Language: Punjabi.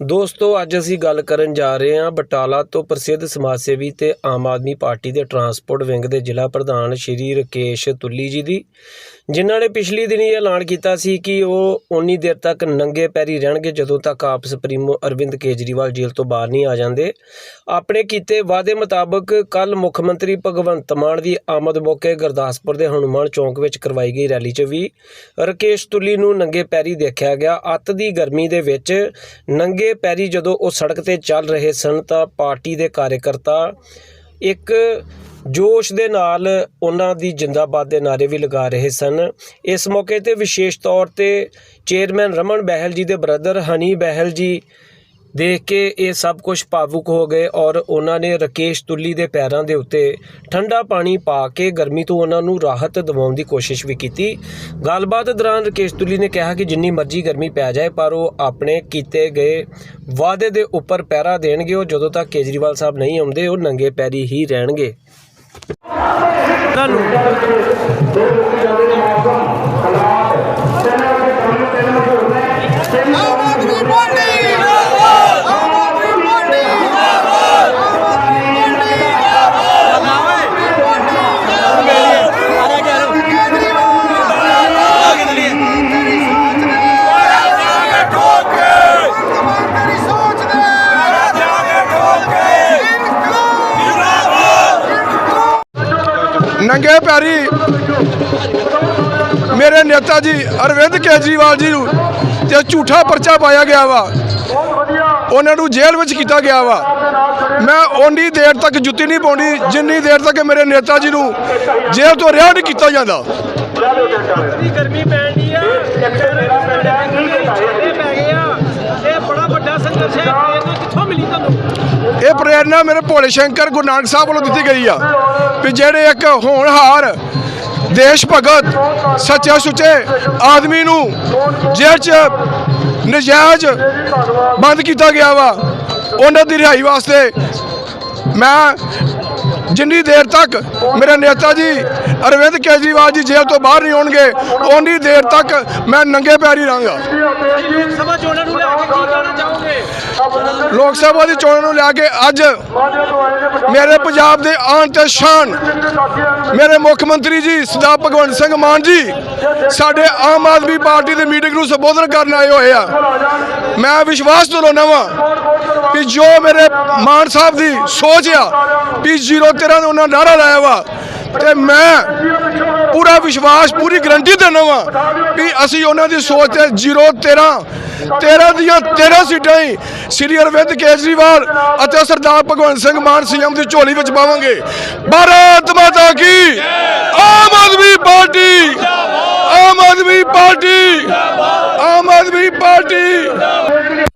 ਦੋਸਤੋ, ਅੱਜ ਅਸੀਂ ਗੱਲ ਕਰਨ ਜਾ ਰਹੇ ਹਾਂ ਬਟਾਲਾ ਤੋਂ ਪ੍ਰਸਿੱਧ ਸਮਾਜ ਸੇਵੀ ਤੇ ਆਮ ਆਦਮੀ ਪਾਰਟੀ ਦੇ ਟਰਾਂਸਪੋਰਟ ਵਿੰਗ ਦੇ ਜ਼ਿਲ੍ਹਾ ਪ੍ਰਧਾਨ ਸ਼੍ਰੀ ਰਕੇਸ਼ ਤੁੱਲੀ ਜੀ ਦੀ, ਜਿਨ੍ਹਾਂ ਨੇ ਪਿਛਲੀ ਦਿਨੀ ਇਹ ਐਲਾਨ ਕੀਤਾ ਸੀ ਕਿ ਉਹ ਉਨੀ ਦੇਰ ਤੱਕ ਨੰਗੇ ਪੈਰੀ ਰਹਿਣਗੇ ਜਦੋਂ ਤੱਕ ਆਪ ਸੁਪਰੀਮੋ ਅਰਵਿੰਦ ਕੇਜਰੀਵਾਲ ਜੇਲ੍ਹ ਤੋਂ ਬਾਹਰ ਨਹੀਂ ਆ ਜਾਂਦੇ। ਆਪਣੇ ਕੀਤੇ ਵਾਅਦੇ ਮੁਤਾਬਕ ਕੱਲ ਮੁੱਖ ਮੰਤਰੀ ਭਗਵੰਤ ਮਾਨ ਦੀ ਆਮਦ ਮੌਕੇ ਗੁਰਦਾਸਪੁਰ ਦੇ ਹਨੂਮਾਨ ਚੌਂਕ ਵਿੱਚ ਕਰਵਾਈ ਗਈ ਰੈਲੀ 'ਚ ਵੀ ਰਕੇਸ਼ ਤੁੱਲੀ ਨੂੰ ਨੰਗੇ ਪੈਰੀ ਦੇਖਿਆ ਗਿਆ। ਅੱਤ ਦੀ ਗਰਮੀ ਦੇ ਵਿੱਚ ਨੰਗੇ ਪੈਰੀ ਜਦੋਂ ਉਹ ਸੜਕ ਤੇ ਚੱਲ ਰਹੇ ਸਨ ਤਾਂ ਪਾਰਟੀ ਦੇ ਕਾਰਜਕਰਤਾ ਇੱਕ ਜੋਸ਼ ਦੇ ਨਾਲ ਉਹਨਾਂ ਦੀ ਜਿੰਦਾਬਾਦ ਦੇ ਨਾਰੇ ਵੀ ਲਗਾ ਰਹੇ ਸਨ। ਇਸ ਮੌਕੇ ਤੇ ਵਿਸ਼ੇਸ਼ ਤੌਰ ਤੇ ਚੇਅਰਮੈਨ ਰਮਨ ਬਹਿਲ ਜੀ ਦੇ ਬ੍ਰਦਰ ਹਨੀ ਬਹਿਲ ਜੀ ਦੇਖ ਕੇ ਇਹ ਸਭ ਕੁਝ ਭਾਵੁਕ ਹੋ ਗਏ ਔਰ ਉਹਨਾਂ ਨੇ ਰਕੇਸ਼ ਤੁੱਲੀ ਦੇ ਪੈਰਾਂ ਦੇ ਉੱਤੇ ਠੰਡਾ ਪਾਣੀ ਪਾ ਕੇ ਗਰਮੀ ਤੋਂ ਉਹਨਾਂ ਨੂੰ ਰਾਹਤ ਦਿਵਾਉਣ ਦੀ ਕੋਸ਼ਿਸ਼ ਵੀ ਕੀਤੀ। ਗੱਲਬਾਤ ਦੌਰਾਨ ਰਕੇਸ਼ ਤੁੱਲੀ ਨੇ ਕਿਹਾ ਕਿ ਜਿੰਨੀ ਮਰਜ਼ੀ ਗਰਮੀ ਪੈ ਜਾਏ, ਪਰ ਉਹ ਆਪਣੇ ਕੀਤੇ ਗਏ ਵਾਅਦੇ ਦੇ ਉੱਪਰ ਪਹਿਰਾ ਦੇਣਗੇ। ਉਹ ਜਦੋਂ ਤੱਕ ਕੇਜਰੀਵਾਲ ਸਾਹਿਬ ਨਹੀਂ ਆਉਂਦੇ, ਉਹ ਨੰਗੇ ਪੈਰੀ ਹੀ ਰਹਿਣਗੇ। ਨੰਗੇ ਪੈਰੀ ਮੇਰੇ ਨੇਤਾ ਜੀ ਅਰਵਿੰਦ ਕੇਜਰੀਵਾਲ ਜੀ ਨੂੰ ਤੇ ਝੂਠਾ ਪਰਚਾ ਪਾਇਆ ਗਿਆ ਵਾ। ਉਹਨਾਂ ਨੂੰ ਜੇਲ੍ਹ ਵਿੱਚ ਕੀਤਾ ਗਿਆ ਵਾ। ਮੈਂ ਓਨੀ ਦੇਰ ਤੱਕ ਜੁੱਤੀ ਨਹੀਂ ਪਾਉਣੀ ਜਿੰਨੀ ਦੇਰ ਤੱਕ ਮੇਰੇ ਨੇਤਾ ਜੀ ਨੂੰ ਜੇਲ੍ਹ ਤੋਂ ਰਿਹਾ ਨਹੀਂ ਕੀਤਾ ਜਾਂਦਾ। ਗਰਮੀ ਪੈਣੀ ਆ। ਇਹ ਪ੍ਰੇਰਨਾ ਮੇਰੇ ਭੋਲੇ ਸ਼ੰਕਰ ਗੁਰੂ ਨਾਨਕ ਸਾਹਿਬ ਵੱਲੋਂ ਦਿੱਤੀ ਗਈ ਆ ਵੀ ਜਿਹੜੇ ਇੱਕ ਹੋਣਹਾਰ ਦੇਸ਼ ਭਗਤ, ਸੱਚੇ ਸੁੱਚੇ ਆਦਮੀ ਨੂੰ ਜੇਲ੍ਹ 'ਚ ਨਜਾਇਜ਼ ਬੰਦ ਕੀਤਾ ਗਿਆ ਵਾ, ਉਹਨਾਂ ਦੀ ਰਿਹਾਈ ਵਾਸਤੇ ਮੈਂ ਜਿੰਨੀ ਦੇਰ ਤੱਕ ਮੇਰੇ ਨੇਤਾ ਜੀ ਅਰਵਿੰਦ ਕੇਜਰੀਵਾਲ ਜੀ ਜੇਲ੍ਹ ਤੋਂ ਬਾਹਰ ਨਹੀਂ ਆਉਣਗੇ, ਓਨੀ ਦੇਰ ਤੱਕ ਮੈਂ ਨੰਗੇ ਪੈਰੀ ਰਹਾਂਗਾ। ਸਭਾ ਚੋਣਾਂ ਨੂੰ ਲੈ ਕੇ ਕੀ ਕਹਿਣਾ ਚਾਹੋਗੇ? ਲੋਕ ਸਭਾ ਦੀ ਚੋਣਾਂ ਨੂੰ ਲੈ ਕੇ ਅੱਜ ਮੇਰੇ ਪੰਜਾਬ ਦੇ ਆਨ ਤੇ ਸ਼ਾਨ। ਮੇਰੇ ਮੁੱਖ ਮੰਤਰੀ ਜੀ ਸਰਦਾਰ ਭਗਵੰਤ ਸਿੰਘ ਮਾਨ ਜੀ, ਸਾਡੇ ਆਮ ਆਦਮੀ ਪਾਰਟੀ ਦੇ ਮੀਟਿੰਗ ਨੂੰ ਸੰਬੋਧਨ ਕਰਨ ਆਏ ਹੋਏ ਆ। ਮੈਂ ਵਿਸ਼ਵਾਸ ਦਿਲਾਉਂਦਾ ਵਾਂ ਕਿ ਜੋ ਮੇਰੇ ਮਾਨ ਸਾਹਿਬ ਦੀ ਸੋਚ ਆ, ਵੀ ਜ਼ੀਰੋ ਤੇਰਾਂ ਦਾ ਉਹਨਾਂ ਨਾਰਾ ਲਾਇਆ ਵਾ, ਤੇ ਮੈਂ ਪੂਰਾ ਵਿਸ਼ਵਾਸ, ਪੂਰੀ ਗਰੰਟੀ ਦੇਣਾ ਵਾ ਵੀ ਅਸੀਂ ਉਹਨਾਂ ਦੀ ਸੋਚ ਤੇ ਜ਼ੀਰੋ 13 13 ਦੀਆਂ 13 ਸੀਟਾਂ ਹੀ ਸ੍ਰੀ ਅਰਵਿੰਦ ਕੇਜਰੀਵਾਲ ਅਤੇ ਸਰਦਾਰ ਭਗਵੰਤ ਸਿੰਘ ਮਾਨ ਸੀਐਮ ਦੀ ਝੋਲੀ ਵਿੱਚ ਪਾਵਾਂਗੇ। ਭਾਰਤ ਮਾਤਾ ਕੀ Aam Aadmi Party, Aam Aadmi Party, Aam Aadmi Party.